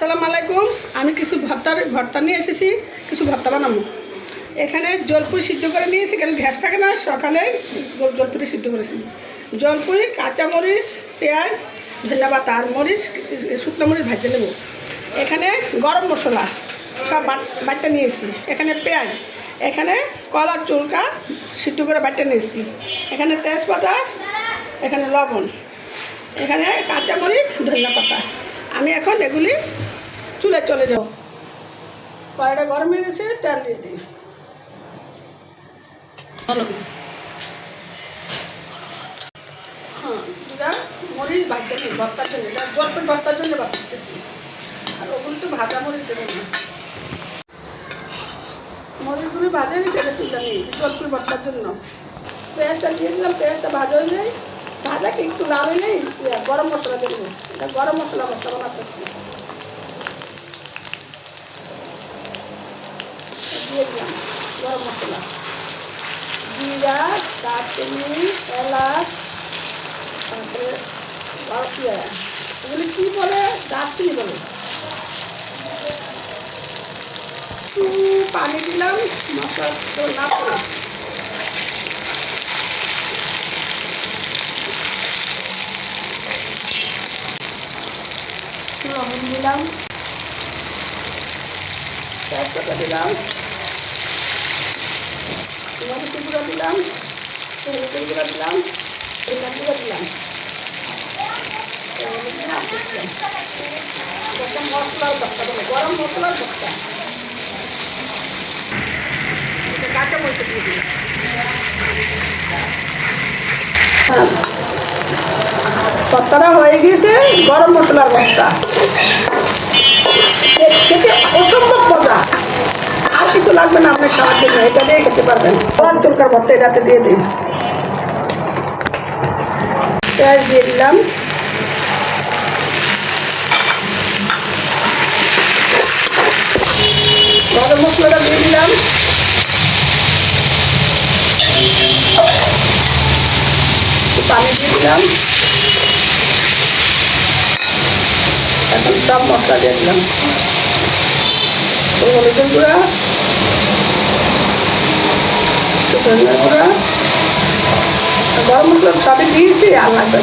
আসসালামু আলাইকুম। আমি কিছু ভর্তার ভর্তা নিয়ে এসেছি, কিছু ভর্তা বানাবো। এখানে জলপুরি সিদ্ধ করে নিয়েছি কারণ গ্যাস থাকে না সকালে জলপুরি সিদ্ধ করেছি। জলপুরি, কাঁচামরিচ, পেঁয়াজ ধন্যবাদ আর মরিচ, শুকনো মরিচ ভাজতে নেব। এখানে গরম মশলা, সব বাট বাটটা নিয়েছি। এখানে পেঁয়াজ, এখানে কলার চুলকা সিদ্ধ করে বাটটা নিয়েছি। এখানে তেজপাতা, এখানে লবণ, এখানে কাঁচামরিচ, ধনিয়া পাতা। আমি এখন এগুলি চুলে চলে যাব কড়াইটা গরম হয়ে গেছে তেল দিয়ে দিই হ্যাঁ দুটা মরিচ ভাজতে নেই ভর্তার জন্য। এটা জলপের ভর্তার জন্য বাঁচতেছি আর ওগুলো তো ভাজা মরিচ দেবো না। মরিচগুলি ভাজা গেছে এটা তুলে নিই জলপের ভর্তার জন্য। পেঁয়াজটা দিয়ে দিলাম পেঁয়াজটা ভাজা হয়ে যায়। ভাজাকে একটু ইয়ে, গরম মশলা দেবো এটা গরম মশলা ভর্তা বানাতেছি দিয়ে দিলাম গরম মশলা। জিরা দারচিনি, এলাচ, তারপরে কী বলে? দারচিনি বলে। পানি দিলাম, মশলা না। লবণ দিলাম। দিলাম। মরিচের গুঁড়ো দিলাম? হলুদের গুঁড়ো দিলাম? ধনিয়ার গুঁড়ো দিলাম। এটা মশলার এটা হয়ে গিয়েছে, গরম মশলার খেতে অসম্ভব মজা। কিছু লাগবে না আপনি খাওয়ার জন্য। এটা দিয়ে খেতে পারবেন। গরম চুলকার ভর্তা এটাতে দিয়ে দিন পেঁয়াজ দিয়ে দিলাম। গরম মশলাটা দিয়ে দিলাম। পানি দিয়ে দিলাম। এখন সব মশলা দিয়ে দিলাম। গুঁড়া। একটু ধনিয়ার গুঁড়া আর গরম মশলা সবই দিয়েছি আর লাগবে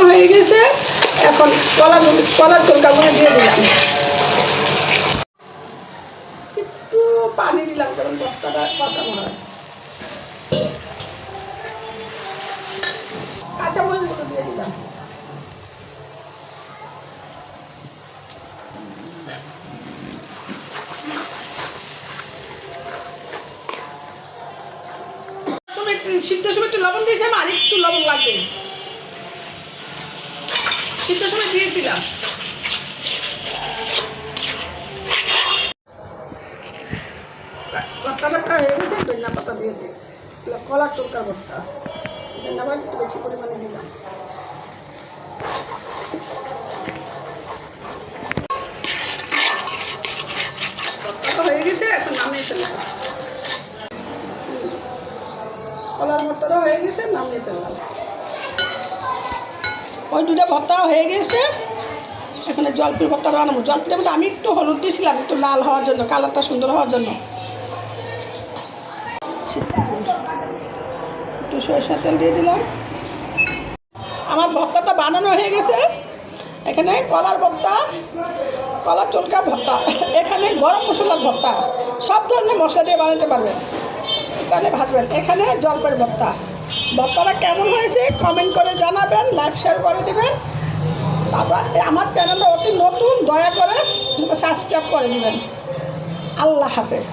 কষানো হয়ে গেছে। এখন কলা কলার চলকাগুলো দিয়ে দিলাম। একটু পানি দিলাম, কারণ কষানো হয়। দিয়ে দিলাম। একটু- সময় একটু লবণ দিয়েছিলাম আর একটু লবণ লাগবে সিদ্ধর সময় ভর্তাটা হয়ে গেছে ধনিয়া পাতা দিয়ে দিই। কলার চোরকার পাতা একটু বেশি পরিমাণে দিলাম। হয়ে গেছে, এখন নামিয়ে ফেললাম। কলার ভর্তাটা হয়ে গেছে, নামিয়ে ফেললাম। ওই দুটা ভর্তা হয়ে গেছে। এখানে জলপির ভর্তা বানাবো। জলপির মধ্যে আমি একটু হলুদ দিয়েছিলাম একটু লাল হওয়ার জন্য, কালারটা সুন্দর হওয়ার জন্য। একটু সরষের তেল দিয়ে দিলাম। আমার ভর্তাটা বানানো হয়ে গেছে। এখানে কলার ভর্তা, কলার চলকা ভর্তা, এখানে গরম মশলার ভর্তা, সব ধরনের মশলা দিয়ে বানাতে পারবেন। এখানে ভাজবেন। এখানে জলপাইয়ের ভর্তা। ভর্তাটা কেমন হয়েছে? কমেন্ট করে জানাবেন লাইভ শেয়ার করে দেবেন। তারপর আমার চ্যানেলটা অতি নতুন, দয়া করে সাবস্ক্রাইব করে নেবেন আল্লাহ হাফেজ।